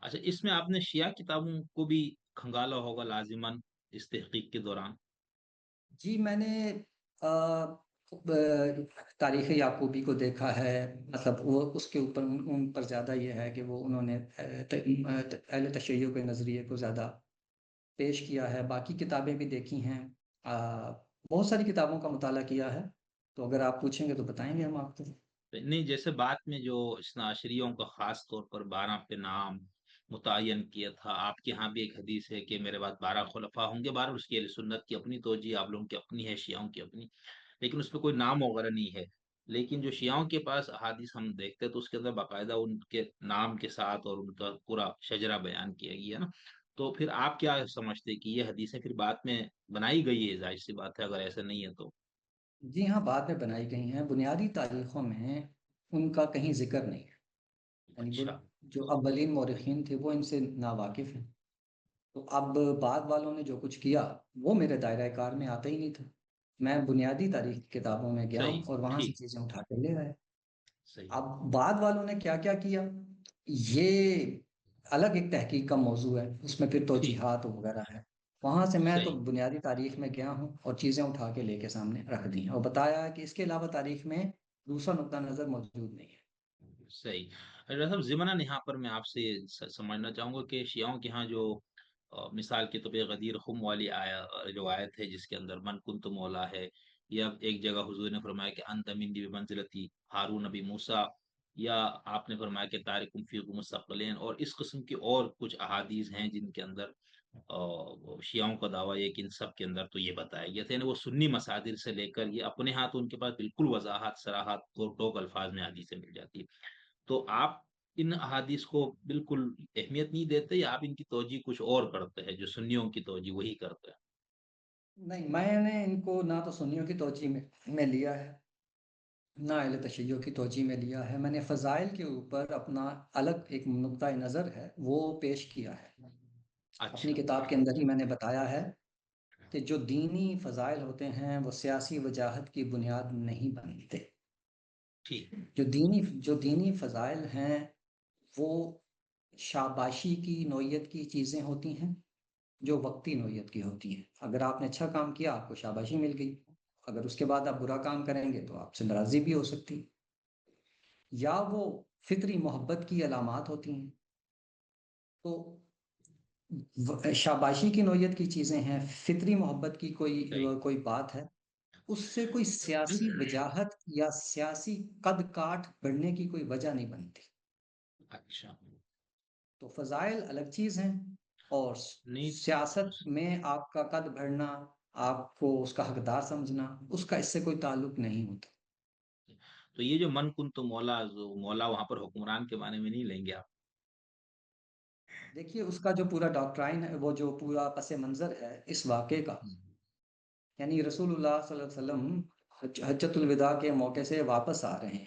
اچھا اس میں آپ نے شیعہ کتابوں کو بھی کھنگالا ہوگا لازماً اس تحقیق کے دوران؟ جی میں نے تاریخ یعقوبی کو دیکھا ہے مطلب وہ اس کے اوپر، ان پر زیادہ یہ ہے کہ وہ انہوں نے اہل تشیع کے نظریے کو زیادہ پیش کیا ہے، باقی کتابیں بھی دیکھی ہیں۔ بہت ساری کتابوں کا مطالعہ کیا ہے، تو اگر آپ پوچھیں گے تو بتائیں گے ہم آپ کو۔ نہیں، جیسے بات میں جو اسنا عشریوں کا خاص طور پر بارہ پہ نام متعین کیا تھا، آپ کے ہاں بھی ایک حدیث ہے کہ میرے بعد بارہ خلفاء ہوں گے، بارہ اس کی اہل سنت کی اپنی توجہ، آپ لوگوں کی اپنی ہے، شیعوں کی اپنی، لیکن اس پہ کوئی نام وغیرہ نہیں ہے۔ لیکن جو شیعوں کے پاس احادیث ہم دیکھتے تو اس کے اندر باقاعدہ ان کے نام کے ساتھ اور ان کا پورا شجرہ بیان کیا گیا ہے نا۔ تو پھر آپ کیا سمجھتے کہ یہ حدیثیں پھر بعد میں بنائی گئی ہے؟ ظاہر سی بات ہے، اگر ایسا نہیں ہے تو۔ جی ہاں بعد میں بنائی گئی ہیں۔ بنیادی تاریخوں میں ان کا کہیں ذکر نہیں ہے۔ یعنی اچھا۔ جو اولین مورخین تھے وہ ان سے ناواقف ہیں۔ تو اب بعد والوں نے جو کچھ کیا وہ میرے دائرہ کار میں آتا ہی نہیں تھا۔ میں بنیادی تاریخ کی کتابوں میں گیا صحیح اور وہاں سے چیزیں اٹھا کے لے آیا صحیح۔ اب بعد والوں نے کیا کیا کیا؟ یہ الگ ایک تحقیق کا موضوع ہے۔ اس میں پھر توجیحات وغیرہ ہے وہاں سے میں تو بنیادی تاریخ میں گیا ہوں اور چیزیں اٹھا کے لے کے سامنے رکھ دی ہیں اور بتایا کہ اس کے علاوہ تاریخ میں دوسرا نقطہ نظر موجود نہیں ہے۔ صحیح۔ صاحب ضمناً یہاں پر میں آپ سے سمجھنا چاہوں گا کہ شیعوں کے ہاں جو مثال کے طور پہ غدیر خم والی آیا روایت ہے جس کے اندر من کنت مولا ہے یا ایک جگہ حضور نے فرمایا کہ انت منی بمنزلتی ہارون نبی موسیٰ یا آپ نے فرمایا کہ تارکم فیکم مستقلین اور اس قسم کی اور کچھ احادیث ہیں جن کے اندر آ، شیعوں کا دعویٰ یہ کہ ان سب کے اندر تو یہ بتایا گیا تھا یعنی وہ سنی مسادر سے لے کر یہ اپنے ہاتھ ان کے پاس بالکل وضاحت سراحت کو ٹوک الفاظ میں حدیثیں مل جاتی تو آپ ان احادیث کو بالکل اہمیت نہیں دیتے یا آپ ان کی توجہ کچھ اور کرتے ہیں جو سنیوں کی توجہ وہی کرتے ہیں؟ نہیں میں نے ان کو نہ تو سنیوں کی توجہ میں لیا ہے نہ اہل تشیع کی توجہ میں لیا ہے۔ میں نے فضائل کے اوپر اپنا الگ ایک نقطۂ نظر ہے وہ پیش کیا ہے۔ اپنی اچھا کتاب کے اندر ہی میں نے بتایا ہے کہ جو دینی فضائل ہوتے ہیں وہ سیاسی وجاہت کی بنیاد نہیں بنتے۔ جو دینی جو دینی فضائل ہیں وہ شاباشی کی نوعیت کی چیزیں ہوتی ہیں جو وقتی نوعیت کی ہوتی ہیں۔ اگر آپ نے اچھا کام کیا آپ کو شاباشی مل گئی۔ اگر اس کے بعد آپ برا کام کریں گے تو آپ سے ناراضی بھی ہو سکتی۔ یا وہ فطری محبت کی علامات ہوتی ہیں۔ تو شاباشی کی نوعیت کی چیزیں ہیں فطری محبت کی کوئی کوئی بات ہے اس سے کوئی سیاسی وجاہت یا سیاسی قد کاٹ بڑھنے کی کوئی وجہ نہیں بنتی۔ اچھا۔ تو فضائل الگ چیز ہیں اور سیاست میں آپ کا قد بڑھنا آپ کو اس کا حقدار سمجھنا اس کا اس سے کوئی تعلق نہیں ہوتا۔ تو یہ جو من کن تو مولا مولا وہاں پر حکمران کے معنی میں نہیں لیں گے آپ۔ دیکھیے اس کا جو پورا ڈاکٹرائن ہے وہ جو پورا پس منظر ہے اس واقعے کا۔ یعنی رسول اللہ صلی اللہ علیہ وسلم حج- حجۃ الوداع کے موقع سے واپس آ رہے ہیں۔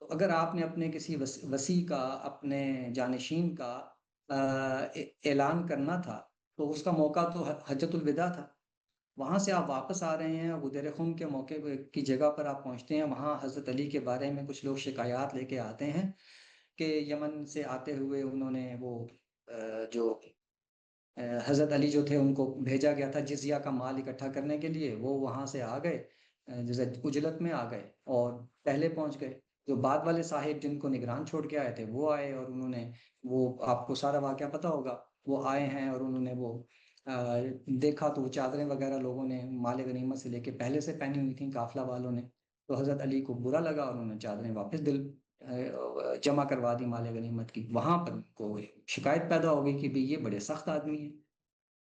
تو اگر آپ نے اپنے کسی وس- وسیع کا اپنے جانشین کا اعلان کرنا تھا تو اس کا موقع تو ح- حجۃ الوداع تھا۔ وہاں سے آپ واپس آ رہے ہیں غدیر خم کے موقع کی جگہ پر آپ پہنچتے ہیں وہاں حضرت علی کے بارے میں کچھ لوگ شکایات لے کے آتے ہیں۔ کہ یمن سے آتے ہوئے انہوں نے وہ جو حضرت علی جو تھے ان کو بھیجا گیا تھا جزیہ کا مال اکٹھا کرنے کے لیے، وہ وہاں سے آ گئے جیسے اجلت میں آ گئے اور پہلے پہنچ گئے۔ جو بعد والے صاحب جن کو نگران چھوڑ کے آئے تھے، وہ آئے اور انہوں نے وہ آپ کو سارا واقعہ پتا ہوگا۔ وہ آئے ہیں اور انہوں نے وہ دیکھا تو وہ چادریں وغیرہ لوگوں نے مال غنیمت سے لے کے پہلے سے پہنی ہوئی تھیں، قافلہ والوں نے۔ تو حضرت علی کو برا لگا اور انہوں نے چادریں واپس دل جمع کروا دی مال غنیمت کی۔ وہاں پر ان کو شکایت پیدا ہو گئی کہ بھی یہ بڑے سخت آدمی ہیں۔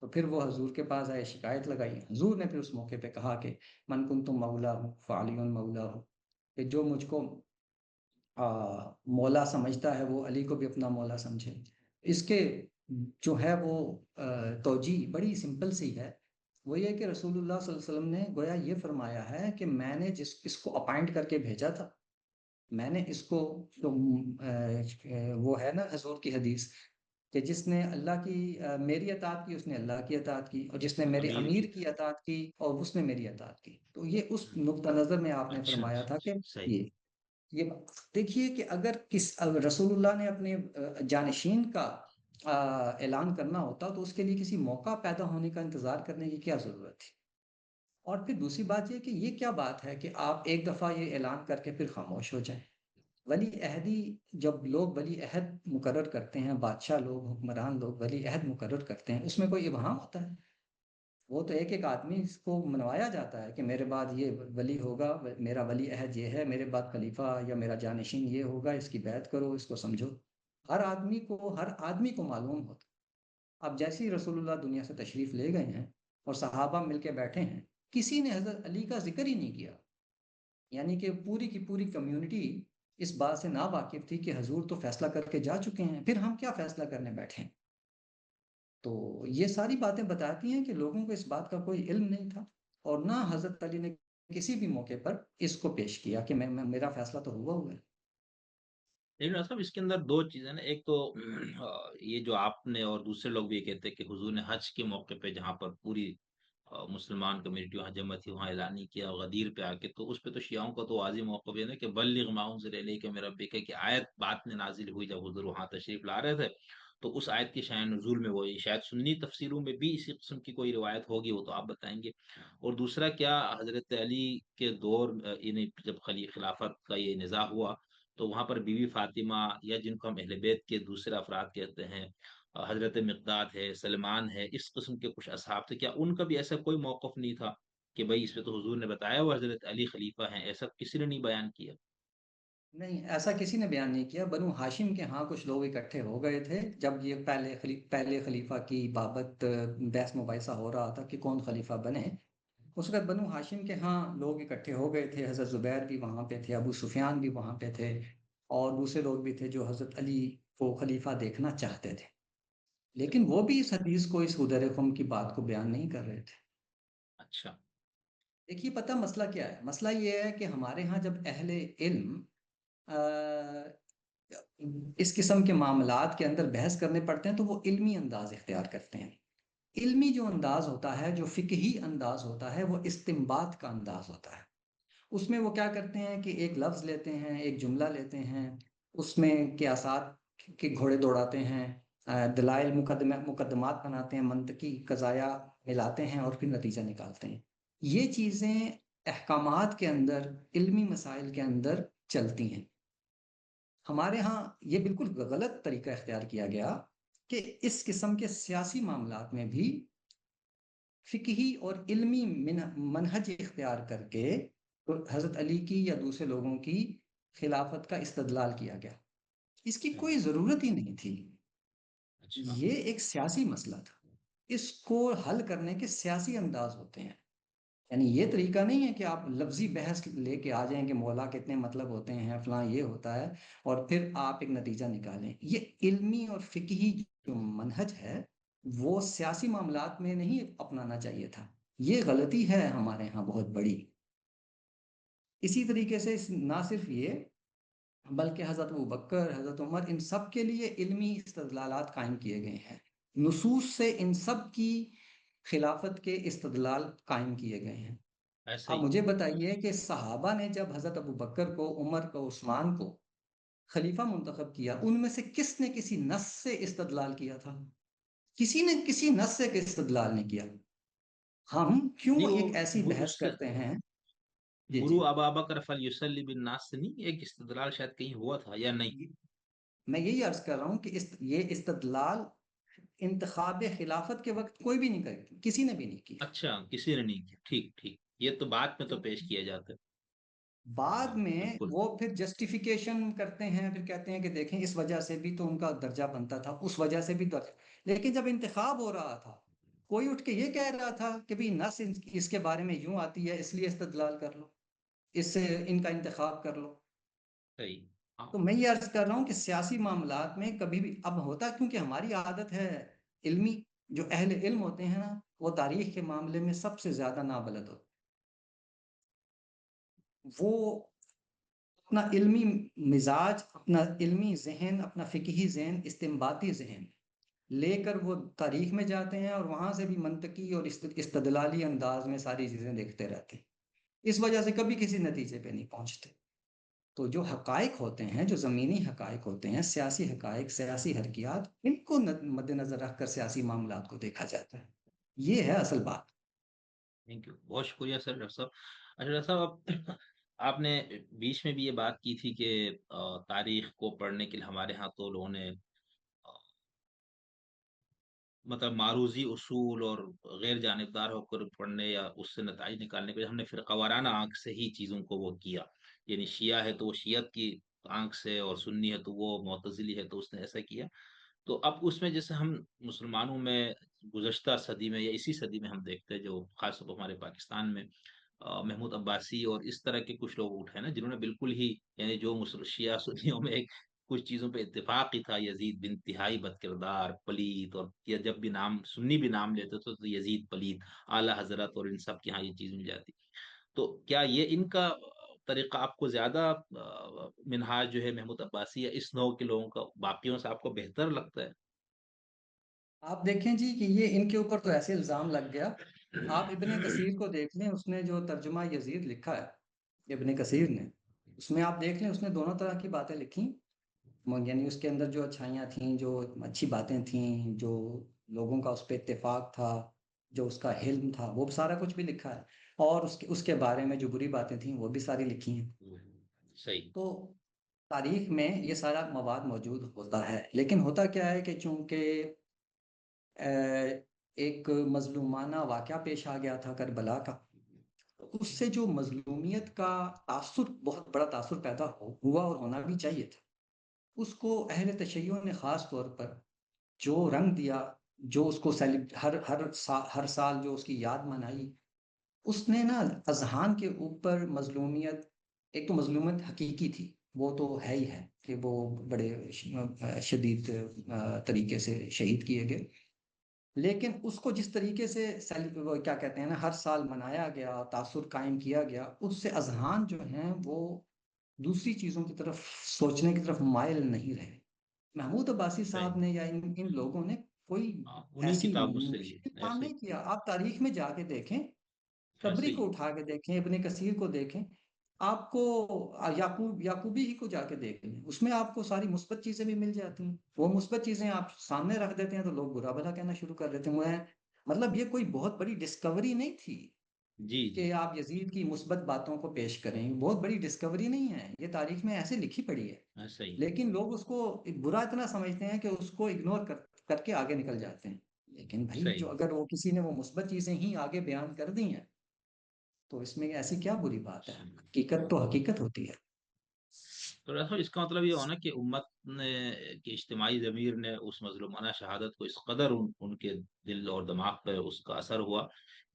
تو پھر وہ حضور کے پاس آئے، شکایت لگائی۔ حضور نے پھر اس موقع پہ کہا کہ من کن تم مولا ہوں فعلی مولا ہوں کہ جو مجھ کو مولا سمجھتا ہے، وہ علی کو بھی اپنا مولا سمجھے۔ اس کے جو ہے وہ توجہ بڑی سمپل سی ہے۔ وہ یہ کہ رسول اللہ صلی اللہ علیہ وسلم نے گویا یہ فرمایا ہے کہ میں نے جس، اس کو اپائنٹ کر کے بھیجا تھا۔ میں نے اس کو آ، وہ ہے نا حضور کی حدیث کہ جس نے اللہ کی میری اطاعت کی اس نے اللہ کی اطاعت کی اور جس نے میرے امیر کی امیر کی اطاعت کی اور اس نے میری اطاعت کی۔ تو یہ اس نقطہ نظر میں آپ نے اچھا فرمایا تھا کہ صحیح۔ یہ یہ دیکھیے کہ اگر کس رسول اللہ نے اپنے جانشین کا اعلان کرنا ہوتا تو اس کے لیے کسی موقع پیدا ہونے کا انتظار کرنے کی کیا ضرورت تھی؟ اور پھر دوسری بات یہ کہ یہ کیا بات ہے کہ آپ ایک دفعہ یہ اعلان کر کے پھر خاموش ہو جائیں؟ ولی عہدی جب لوگ ولی عہد مقرر کرتے ہیں، بادشاہ لوگ، حکمران لوگ ولی عہد مقرر کرتے ہیں، اس میں کوئی ابہام ہوتا ہے؟ وہ تو ایک ایک آدمی اس کو منوایا جاتا ہے کہ میرے بعد یہ ولی ہوگا، میرا ولی عہد یہ ہے، میرے بعد خلیفہ یا میرا جانشین یہ ہوگا، اس کی بیعت کرو، اس کو سمجھو۔ ہر آدمی کو، ہر آدمی کو معلوم ہوتا اب جیسے ہی رسول اللہ دنیا سے تشریف لے گئے ہیں اور صحابہ مل کے بیٹھے ہیں کسی نے حضرت علی کا ذکر ہی نہیں کیا۔ یعنی کہ پوری کی پوری کمیونٹی اس بات سے نا واقف تھی کہ حضور تو فیصلہ کر کے جا چکے ہیں، پھر ہم کیا فیصلہ کرنے بیٹھے ہیں؟ تو یہ ساری باتیں بتاتی ہیں کہ لوگوں کو اس بات کا کوئی علم نہیں تھا اور نہ حضرت علی نے کسی بھی موقع پر اس کو پیش کیا کہ میں میرا فیصلہ تو ہوا ہوا ہے۔ لیکن صاحب، اس کے اندر دو چیزیں نا ایک تو یہ جو آپ نے اور دوسرے لوگ بھی کہتے ہیں کہ حضور نے حج کے موقع پہ جہاں پر پوری مسلمان کمیونٹی وہاں جمع تھی، وہاں اعلانی کیا، غدیر پہ آ کے۔ تو اس پہ تو شیعوں کا تو واضح موقع بھی ہے کہ بلغ معاون سے لے کے میرا بیکے کہ آیت بات میں نازل ہوئی جب حضور وہاں تشریف لا رہے تھے۔ تو اس آیت کی شاید نزول میں وہی شاید سنی تفسیروں میں بھی اسی قسم کی کوئی روایت ہوگی، وہ تو آپ بتائیں گے۔ اور دوسرا، کیا حضرت علی کے دور یعنی جب خلی، خلافت کا یہ نظام ہوا تو وہاں پر بیوی فاطمہ یا جن کو ہم اہل بیت کے دوسرے افراد کہتے ہیں حضرت مقداد ہے، سلمان ہے، اس قسم کے کچھ اصحاب تھے۔ کیا ان کا بھی ایسا کوئی موقف نہیں تھا کہ بھائی اس پہ تو حضور نے بتایا وہ حضرت علی خلیفہ ہیں، ایسا کسی نے نہیں بیان کیا؟ نہیں، ایسا کسی نے بیان نہیں کیا۔ بنو ہاشم کے ہاں کچھ لوگ اکٹھے ہو گئے تھے جب یہ پہلے پہلے خلیفہ کی بابت بحث مباحثہ ہو رہا تھا کہ کون خلیفہ بنے۔ اس وقت بنو ہاشم کے ہاں لوگ اکٹھے ہو گئے تھے۔ حضرت زبیر بھی وہاں پہ تھے، ابو سفیان بھی وہاں پہ تھے اور دوسرے لوگ بھی تھے جو حضرت علی کو خلیفہ دیکھنا چاہتے تھے۔ لیکن وہ بھی اس حدیث کو اس حدر خم کی بات کو بیان نہیں کر رہے تھے۔ اچھا۔ دیکھیے پتہ مسئلہ کیا ہے؟ مسئلہ یہ ہے کہ ہمارے ہاں جب اہل علم اس قسم کے معاملات کے اندر بحث کرنے پڑتے ہیں تو وہ علمی انداز اختیار کرتے ہیں۔ علمی جو انداز ہوتا ہے جو فقہی انداز ہوتا ہے وہ استمباد کا انداز ہوتا ہے۔ اس میں وہ کیا کرتے ہیں کہ ایک لفظ لیتے ہیں ایک جملہ لیتے ہیں اس میں قیاسات کے گھوڑے دوڑاتے ہیں دلائل مقدمات بناتے ہیں منطقی قضایا ملاتے ہیں اور پھر نتیجہ نکالتے ہیں۔ یہ چیزیں احکامات کے اندر علمی مسائل کے اندر چلتی ہیں۔ ہمارے ہاں یہ بالکل غلط طریقہ اختیار کیا گیا کہ اس قسم کے سیاسی معاملات میں بھی فقہی اور علمی منہج اختیار کر کے حضرت علی کی یا دوسرے لوگوں کی خلافت کا استدلال کیا گیا۔ اس کی کوئی ضرورت ہی نہیں تھی۔ اچھا۔ یہ ایک سیاسی مسئلہ تھا۔ اس کو حل کرنے کے سیاسی انداز ہوتے ہیں۔ یعنی یہ طریقہ نہیں ہے کہ آپ لفظی بحث لے کے آ جائیں کہ مولا کتنے مطلب ہوتے ہیں، فلاں یہ ہوتا ہے اور پھر آپ ایک نتیجہ نکالیں۔ یہ علمی اور فقہی جو منہج ہے، وہ سیاسی معاملات میں نہیں اپنانا چاہیے تھا۔ یہ غلطی ہے ہمارے ہاں بہت بڑی۔ اسی طریقے سے نہ صرف یہ بلکہ حضرت بکر حضرت عمر ان سب کے لیے علمی استدلالات قائم کیے گئے ہیں۔ نصوص سے ان سب کی خلافت کے استدلال قائم کیے گئے ہیں۔ اب مجھے بتائیے کہ صحابہ نے جب حضرت ابو بکر کو عمر کو عثمان کو خلیفہ منتخب کیا ان میں سے کس نے کسی نس سے استدلال کیا تھا؟ کسی نے کسی نس سے استدلال نہیں کیا۔ ہم کیوں ایک ایسی بحث کرتے ہیں؟ گرو جی۔ ابا بکر فلیسلی بن ناس سے نہیں ایک استدلال شاید کہیں ہوا تھا یا نہیں۔ میں یہی عرض کر رہا ہوں کہ یہ استدلال انتخاب خلافت کے وقت کوئی بھی نہیں کر کسی نے بھی نہیں کی اچھا کسی نے نہیں کیا۔ ٹھیک ٹھیک۔ یہ تو بعد میں تو پیش کیا جاتا ہے۔ بعد ہاں، میں وہ پھر جسٹیفیکیشن کرتے ہیں پھر کہتے ہیں کہ دیکھیں اس وجہ سے بھی تو ان کا درجہ بنتا تھا اس وجہ سے بھی درجہ لیکن جب انتخاب ہو رہا تھا کوئی اٹھ کے یہ کہہ رہا تھا کہ بھی نس اس کے بارے میں یوں آتی ہے اس لیے استدلال کر لو۔ اس سے ان کا انتخاب کر لو۔ ہاں۔ تو میں یہ عرض کر رہا ہوں کہ سیاسی معاملات میں کبھی بھی اب ہوتا کیونکہ ہماری عادت ہے علمی جو اہل علم ہوتے ہیں نا وہ تاریخ کے معاملے میں سب سے زیادہ نابلد ہوتے وہ اپنا علمی مزاج اپنا علمی ذہن اپنا فقہی ذہن استمباتی ذہن لے کر وہ تاریخ میں جاتے ہیں اور وہاں سے بھی منطقی اور استدلالی انداز میں ساری چیزیں دیکھتے رہتے ہیں۔ اس وجہ سے کبھی کسی نتیجے پہ نہیں پہنچتے۔ تو جو حقائق ہوتے ہیں، جو زمینی حقائق ہوتے ہیں، سیاسی حقائق، سیاسی حرکیات، ان کو مد نظر رکھ کر سیاسی معاملات کو دیکھا جاتا ہے۔ یہ ہے اصل بات۔ تھینک یو بہت شکریہ سر، ڈاکٹر صاحب۔ اچھا ڈاکٹر صاحب، آپ نے بیچ میں بھی یہ بات کی تھی کہ تاریخ کو پڑھنے کے لیے ہمارے ہاں تو لوگوں نے مطلب معروضی اصول اور غیر جانبدار ہو کر پڑھنے یا اس سے نتائج نکالنے کے ہم نے پھر قوارانہ آنکھ سے ہی چیزوں کو وہ کیا۔ یعنی شیعہ ہے تو وہ شیعت کی آنکھ سے اور سنی ہے تو وہ معتزلی ہے تو اس نے ایسا کیا۔ تو اب اس میں جیسے ہم مسلمانوں میں گزشتہ صدی میں یا اسی صدی میں ہم دیکھتے ہیں جو خاص طور پر ہمارے پاکستان میں محمود عباسی اور اس طرح کے کچھ لوگ اٹھے نا جنہوں نے بالکل ہی یعنی جو شیعہ سنیوں میں ایک کچھ چیزوں پہ اتفاق ہی تھا، یزید بن تہائی بد کردار پلیت، اور یا جب بھی نام، سنی بھی نام لیتے تو یزید پلیت، اعلیٰ حضرت، اور ان سب کے ہاں یہ چیز مل جاتی۔ تو کیا یہ ان کا طریقہ آپ کو زیادہ منہاج جو ہے محمود عباسی یا اس نو کے لوگوں کا، باقیوں سے آپ کو بہتر لگتا ہے؟ آپ دیکھیں جی کہ یہ ان کے اوپر تو ایسے الزام لگ گیا۔ آپ ابن کثیر کو دیکھ لیں، اس نے جو ترجمہ یزید لکھا ہے، ابن کثیر نے، اس میں آپ دیکھ لیں، اس نے دونوں طرح کی باتیں لکھی۔ یعنی اس کے اندر جو اچھائیاں تھیں جو اچھی باتیں تھیں جو لوگوں کا اس پہ اتفاق تھا جو اس کا حلم تھا وہ سارا کچھ بھی لکھا ہے۔ اور اس کے اس کے بارے میں جو بری باتیں تھیں وہ بھی ساری لکھی ہیں۔ صحیح۔ تو تاریخ میں یہ سارا مواد موجود ہوتا ہے۔ لیکن ہوتا کیا ہے کہ چونکہ ایک مظلومانہ واقعہ پیش آ گیا تھا کربلا کا اس سے جو مظلومیت کا تاثر بہت بڑا تاثر پیدا ہوا اور ہونا بھی چاہیے تھا۔ اس کو اہل تشیعوں نے خاص طور پر جو رنگ دیا، جو اس کو ہر ہر سال ہر سال جو اس کی یاد منائی، اس نے نا اذہان کے اوپر مظلومیت، ایک تو مظلومیت حقیقی تھی، وہ تو ہے ہی ہے کہ وہ بڑے شدید طریقے سے شہید کیے گئے۔ لیکن اس کو جس طریقے سے کیا کہتے ہیں نا، ہر سال منایا گیا، تاثر قائم کیا گیا، اس سے اذہان جو ہیں وہ دوسری چیزوں کی طرف سوچنے کی طرف مائل نہیں رہے۔ محمود عباسی صاحب نے یا ان ان لوگوں نے کوئی ہاں، ایسی کام نہیں کیا آپ تاریخ میں جا کے دیکھیں قبری کو اٹھا کے دیکھیں ابن کثیر کو دیکھیں آپ کو یعقوب یعقوبی ہی کو جا کے دیکھ لیں۔ اس میں آپ کو ساری مثبت چیزیں بھی مل جاتی ہیں۔ وہ مثبت چیزیں آپ سامنے رکھ دیتے ہیں تو لوگ برا بھلا کہنا شروع کر دیتے ہیں۔ مطلب یہ کوئی بہت بڑی ڈسکوری نہیں تھی۔ جی, جی۔ کہ آپ یزید کی مثبت باتوں کو پیش کریں بہت بڑی ڈسکوری نہیں ہے یہ تاریخ میں ایسے لکھی پڑی ہے۔ ہاں، لیکن لوگ اس کو برا اتنا سمجھتے ہیں کہ اس کو اگنور کر کر کے آگے نکل جاتے ہیں۔ لیکن بھائی جو اگر وہ کسی نے وہ مثبت چیزیں ہی آگے بیان کر دی ہیں تو اس میں ایسی کیا بری بات ہے؟ حقیقت تو حقیقت ہوتی ہے۔ تو اس کا مطلب یہ ہونا کہ امت نے کہ اجتماعی ضمیر نے اس مظلومانہ شہادت کو اس قدر ان, ان کے دل اور دماغ پہ اس کا اثر ہوا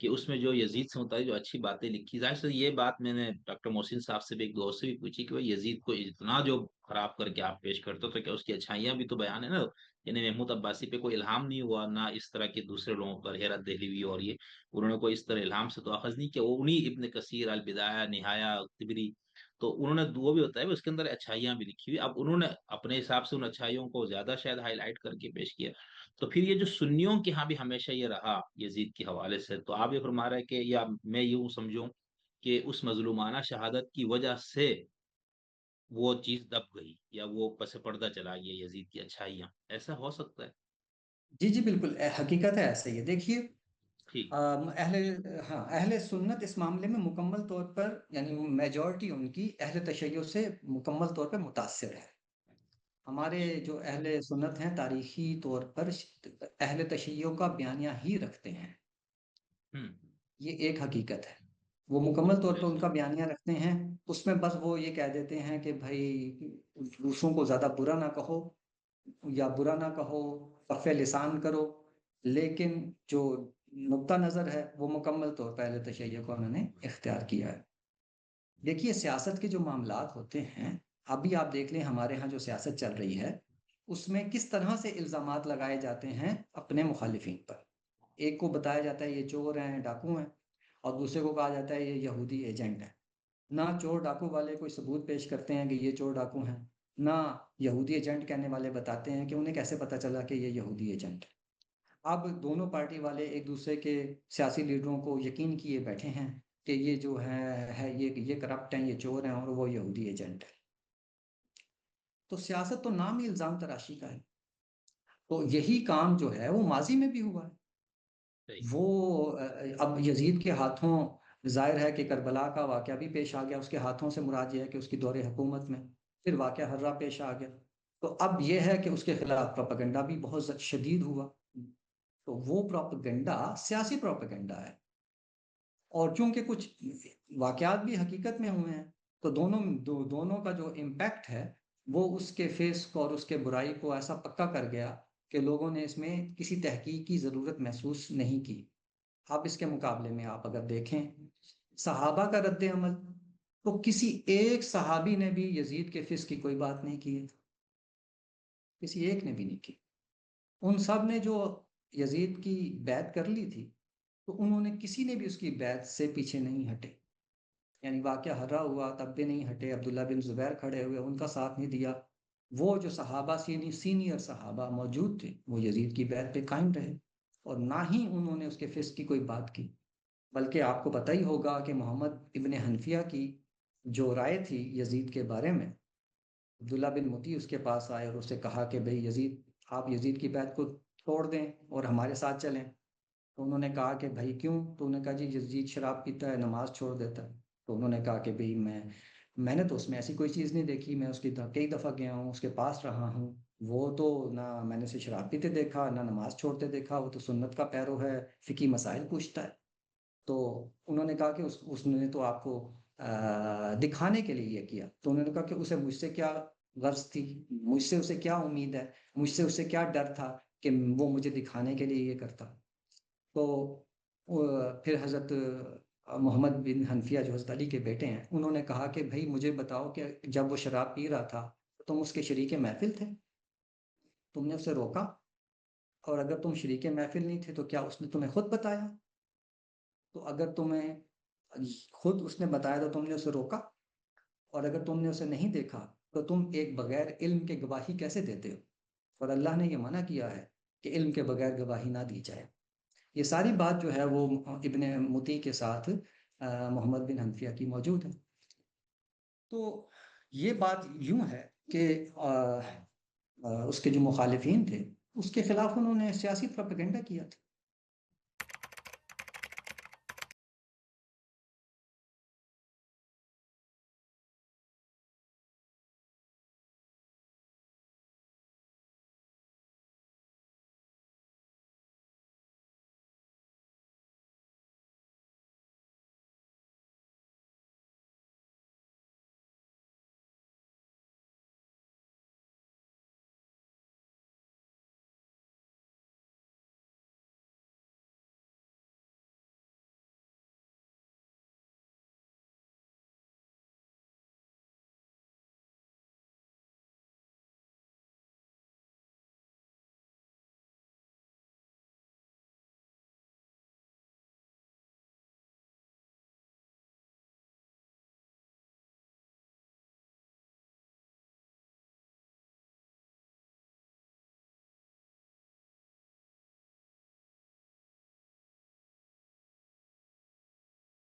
کہ اس میں جو یزید سے متعلق جو اچھی باتیں لکھی، ظاہر سے یہ بات میں نے ڈاکٹر محسن صاحب سے بھی ایک دوست سے بھی پوچھی کہ یزید کو اتنا جو خراب کر کے آپ پیش کرتے تو کیا اس کی اچھائیاں بھی تو بیان ہے نا؟ یعنی محمود عباسی پہ کوئی الہام نہیں ہوا، نہ اس طرح کے دوسرے لوگوں پر حیرت دہلی اور یہ انہوں نے کوئی اس طرح الہام سے تو اخذ نہیں کیا۔ وہ ابن کثیر، البدایہ نہایا تبری، تو انہوں نے وہ بھی ہوتا ہے اس کے اندر اچھائیاں بھی لکھی ہوئی۔ اب انہوں نے اپنے حساب سے ان اچھائیوں کو زیادہ شاید ہائی لائٹ کر کے پیش کیا۔ تو پھر یہ جو سنیوں کے ہاں بھی ہمیشہ یہ رہا یزید کے حوالے سے، تو آپ یہ فرما رہے کہ یا میں یوں سمجھوں کہ اس مظلومانہ شہادت کی وجہ سے وہ چیز دب گئی یا وہ پس پردہ چلا گیا یزید کی اچھائیاں۔ ایسا ہو سکتا ہے؟ جی جی بالکل۔ حقیقت ہے ایسا یہ دیکھیے اہل ہاں اہل سنت اس معاملے میں مکمل طور پر یعنی میجورٹی ان کی اہل تشیع سے مکمل طور پر متاثر ہے۔ ہمارے جو اہل سنت ہیں تاریخی طور پر اہل تشیعوں کا بیانیہ ہی رکھتے ہیں۔ یہ ایک حقیقت ہے۔ وہ مکمل طور پر ان کا بیانیہ رکھتے ہیں۔ اس میں بس وہ یہ کہہ دیتے ہیں کہ بھائی دوسروں کو زیادہ برا نہ کہو یا برا نہ کہو فف لسان کرو۔ لیکن جو نقطہ نظر ہے وہ مکمل طور پر اہل تشیع کو انہوں نے اختیار کیا ہے۔ دیکھیے سیاست کے جو معاملات ہوتے ہیں ابھی آپ دیکھ لیں ہمارے ہاں جو سیاست چل رہی ہے اس میں کس طرح سے الزامات لگائے جاتے ہیں اپنے مخالفین پر؟ ایک کو بتایا جاتا ہے یہ چور ہیں ڈاکو ہیں۔ اور دوسرے کو کہا جاتا ہے یہ یہودی ایجنٹ ہے۔ نہ چور ڈاکو والے کوئی ثبوت پیش کرتے ہیں کہ یہ چور ڈاکو ہیں، نہ یہودی ایجنٹ کہنے والے بتاتے ہیں کہ انہیں کیسے پتہ چلا کہ یہ یہودی ایجنٹ ہے۔ اب دونوں پارٹی والے ایک دوسرے کے سیاسی لیڈروں کو یقین کیے بیٹھے ہیں کہ یہ جو ہے یہ یہ کرپٹ ہیں، یہ چور ہیں اور وہ یہودی ایجنٹ ہے تو سیاست تو نام ہی الزام تراشی کا ہے۔ تو یہی کام جو ہے وہ ماضی میں بھی ہوا ہے۔ وہ اب یزید کے ہاتھوں ظاہر ہے کہ کربلا کا واقعہ بھی پیش آ گیا، اس کے ہاتھوں سے مراد یہ ہے کہ اس کی دور حکومت میں پھر واقعہ ہررا پیش آ گیا۔ تو اب یہ ہے کہ اس کے خلاف پروپیگنڈا بھی بہت شدید ہوا۔ تو وہ پروپیگنڈا سیاسی پروپیگنڈا ہے۔ اور چونکہ کچھ واقعات بھی حقیقت میں ہوئے ہیں، تو دونوں، دو، دونوں کا جو امپیکٹ ہے، وہ اس کے فیس کو اور اس کے برائی کو ایسا پکا کر گیا کہ لوگوں نے اس میں کسی تحقیق کی ضرورت محسوس نہیں کی۔ اب اس کے مقابلے میں آپ اگر دیکھیں، صحابہ کا رد عمل تو کسی ایک صحابی نے بھی یزید کے فس کی کوئی بات نہیں کی کسی ایک نے بھی نہیں کی۔ ان سب نے جو یزید کی بیعت کر لی تھی تو انہوں نے کسی نے بھی اس کی بیعت سے پیچھے نہیں ہٹے۔ یعنی واقعہ ہرا ہوا، تب بھی نہیں ہٹے، عبداللہ بن زبیر کھڑے ہوئے، ان کا ساتھ نہیں دیا۔ وہ جو صحابہ سینی سینئر صحابہ موجود تھے، وہ یزید کی بیعت پہ قائم رہے اور نہ ہی انہوں نے اس کے فسق کی کوئی بات کی، بلکہ آپ کو پتہ ہی ہوگا کہ محمد ابن حنفیہ کی جو رائے تھی یزید کے بارے میں، عبداللہ بن متی اس کے پاس آئے اور اسے کہا کہ بھئی یزید، آپ یزید کی بیعت کو چھوڑ دیں اور ہمارے ساتھ چلیں۔ تو انہوں نے کہا کہ بھائی کیوں؟ تو انہوں نے کہا جی یزید شراب پیتا ہے، نماز چھوڑ دیتا ہے۔ تو انہوں نے کہا کہ بھئی میں میں نے تو اس میں ایسی کوئی چیز نہیں دیکھی، میں اس کی کئی دفعہ گیا ہوں، اس کے پاس رہا ہوں۔ وہ تو نہ میں نے اسے شراب پیتے دیکھا، نہ نماز چھوڑتے دیکھا، وہ تو سنت کا پیرو ہے فقی مسائل پوچھتا ہے۔ تو انہوں نے کہا کہ اس اس نے تو آپ کو دکھانے کے لیے یہ کیا۔ تو انہوں نے کہا کہ اسے مجھ سے کیا غرض تھی؟ مجھ سے اسے کیا امید ہے؟ مجھ سے اسے کیا ڈر تھا کہ وہ مجھے دکھانے کے لیے یہ کرتا؟ تو پھر حضرت محمد بن حنفیہ جو حضرت علی کے بیٹے ہیں، انہوں نے کہا کہ بھائی مجھے بتاؤ کہ جب وہ شراب پی رہا تھا تم اس کے شریک محفل تھے؟ تم نے اسے روکا؟ اور اگر تم شریک محفل نہیں تھے تو کیا اس نے تمہیں خود بتایا؟ تو اگر تمہیں خود اس نے بتایا تو تم نے اسے روکا؟ اور اگر تم نے اسے نہیں دیکھا تو تم ایک بغیر علم کے گواہی کیسے دیتے ہو؟ اور اللہ نے یہ منع کیا ہے کہ علم کے بغیر گواہی نہ دی جائے۔ یہ ساری بات جو ہے وہ ابن متی کے ساتھ محمد بن حنفیہ کی موجود ہے۔ تو یہ بات یوں ہے کہ اس کے جو مخالفین تھے، اس کے خلاف انہوں نے سیاسی پروپیگنڈا کیا تھا۔